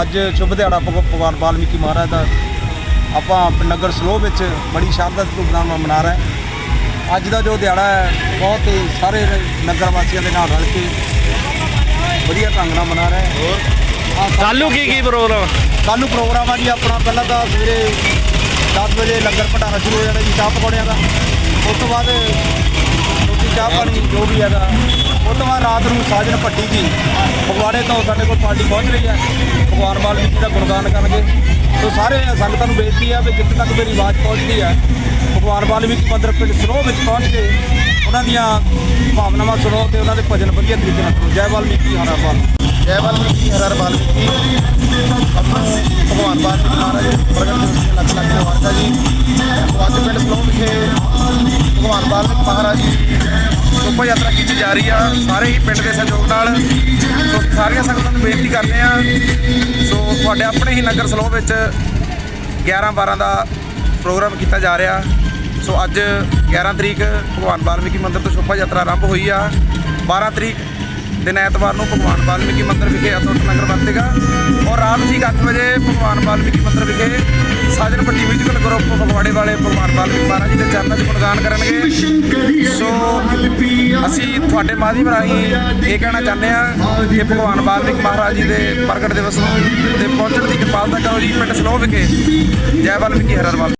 ਅੱਜ ਸ਼ੁਭ ਦਿਹਾੜਾ ਭਗਵਾਨ ਬਾਲਮੀਕੀ ਮਹਾਰਾਜ ਦਾ। ਆਪਾਂ ਨਗਰ ਸਲੋਹ ਵਿੱਚ ਬੜੀ ਸ਼ਾਨਦਾਰ ਧੂਮਧਾਮ ਨਾਲ ਮਨਾ ਰਹੇ ਅੱਜ ਦਾ ਜੋ ਦਿਹਾੜਾ ਹੈ ਬਹੁਤ ਹੀ ਸਾਰੇ ਨਗਰ ਵਾਸੀਆਂ ਦੇ ਨਾਲ ਰਲ ਕੇ ਵਧੀਆ ਢੰਗ ਨਾਲ ਮਨਾ ਰਹੇ ਹੋਰ? ਕੱਲ ਨੂੰ ਕੀ ਕੀ ਪ੍ਰੋਗਰਾਮ ਕੱਲ੍ਹ ਨੂੰ ਪ੍ਰੋਗਰਾਮ ਆ ਜੀ ਆਪਣਾ ਪਹਿਲਾਂ ਤਾਂ ਸਵੇਰੇ 10 ਵਜੇ ਲੰਗਰ ਭੰਡਾਰਾ ਸ਼ੁਰੂ ਹੋ ਜਾਣਾ ਜੀ ਚਾਹ ਪਕੌੜਿਆਂ ਦਾ। ਉਸ ਤੋਂ ਬਾਅਦ ਰੋਟੀ ਚਾਹ ਪਾਣੀ ਜੋ ਵੀ ਹੈਗਾ। ਉਸ ਤੋਂ ਬਾਅਦ ਰਾਤ ਨੂੰ ਸਾਜਨ ਭੱਟੀ ਜੀ ਫਗਵਾੜੇ ਤੋਂ ਸਾਡੇ ਕੋਲ ਪਾਰਟੀ ਪਹੁੰਚ ਰਹੀ ਹੈ। ਭਗਵਾਨ ਵਾਲਮੀਕੀ ਦਾ ਗੁਣਗਾਨ ਕਰਨਗੇ। ਸੋ ਸਾਰੇ ਸੰਗਤਾਂ ਨੂੰ ਬੇਨਤੀ ਹੈ ਵੀ ਜਿੱਥੇ ਤੱਕ ਮੇਰੀ ਆਵਾਜ਼ ਪਹੁੰਚਦੀ ਹੈ, ਭਗਵਾਨ ਵਾਲਮੀਕੀ ਮੰਦਿਰ ਪਿੰਡ ਸਰੋਹ ਵਿੱਚ ਪਹੁੰਚ ਕੇ ਉਹਨਾਂ ਦੀਆਂ ਭਾਵਨਾਵਾਂ ਸੁਣੋ ਤੇ ਉਹਨਾਂ ਦੇ ਭਜਨ ਵਧੀਆ ਤਰੀਕੇ ਨਾਲ ਸੁਣੋ। ਜੈ ਵਾਲਮੀਕੀ ਹਰਾ ਵਾਲ ਜੈ ਵਾਲਮੀਕੀ ਹਰ ਵਾਲਮੀਕੀ ਆਪਾਂ ਭਗਵਾਨ ਵਾਲਮੀਕੀ ਮਹਾਰਾਜ ਦੇ ਪ੍ਰਗਟ ਦਿਵਸ ਦੀਆਂ ਲੱਖ ਲੱਖ ਮੁਬਾਰਕਾਂ ਜੀ। ਸੋ ਅੱਜ ਪਿੰਡ ਸਲੋਹ ਵਿਖੇ ਭਗਵਾਨ ਵਾਲਮੀਕੀ ਮਹਾਰਾਜ ਜੀ ਸ਼ੋਭਾ ਯਾਤਰਾ ਕੀਤੀ ਜਾ ਰਹੀ ਆ। ਸਾਰੇ ਹੀ ਪਿੰਡ ਦੇ ਸਹਿਯੋਗ ਨਾਲ ਸੋ ਸਾਰੀਆਂ ਸੰਗਤਾਂ ਨੂੰ ਬੇਨਤੀ ਕਰਦੇ ਆ। ਸੋ ਤੁਹਾਡੇ ਆਪਣੇ ਹੀ ਨਗਰ ਸਲੋਹ ਵਿੱਚ 11 12 ਦਾ ਪ੍ਰੋਗਰਾਮ ਕੀਤਾ ਜਾ ਰਿਹਾ। ਸੋ ਅੱਜ 11 ਤਰੀਕ ਭਗਵਾਨ ਵਾਲਮੀਕੀ ਮੰਦਿਰ ਤੋਂ ਸ਼ੋਭਾ ਯਾਤਰਾ ਆਰੰਭ ਹੋਈ ਆ। 12 ਤਰੀਕ ਦਿਨ ਐਤਵਾਰ ਨੂੰ ਭਗਵਾਨ ਵਾਲਮੀਕੀ ਮੰਦਿਰ ਵਿਖੇ ਅਤੁੱਟ ਨਗਰ ਵਰਤੇਗਾ। ਔਰ ਰਾਤ ਠੀਕ 8 ਵਜੇ ਭਗਵਾਨ ਵਾਲਮੀਕੀ ਮੰਦਿਰ ਵਿਖੇ ਸਾਜਨ ਪੱਟੀ ਮਿਊਜ਼ੀਕਲ ਗਰੁੱਪ ਫਗਵਾੜੇ ਵਾਲੇ ਭਗਵਾਨ ਵਾਲਮੀਕੀ ਮਹਾਰਾਜ ਜੀ ਦੇ ਚਰਨਾਂ 'ਚ ਗੁਣਗਾਨ ਕਰਨਗੇ। ਤੁਹਾਡੇ ਮਾਧਿਅਮ ਰਾਹੀਂ ਇਹ ਕਹਿਣਾ ਚਾਹੁੰਦੇ ਆ ਕਿ ਭਗਵਾਨ ਬਾਲਮੀਕ ਮਹਾਰਾਜ ਜੀ ਦੇ ਪ੍ਰਗਟ ਦਿਵਸ ਤੇ ਪਹੁੰਚਣ ਦੀ ਕਿਰਪਾਲਤਾ ਕਰੋ ਜੀ, ਪਿੰਡ ਸਲੋਹ ਵਿਖੇ। ਜੈ ਵਾਲਮੀਕੀ ਹਰ ਹਰ ਵਾਲ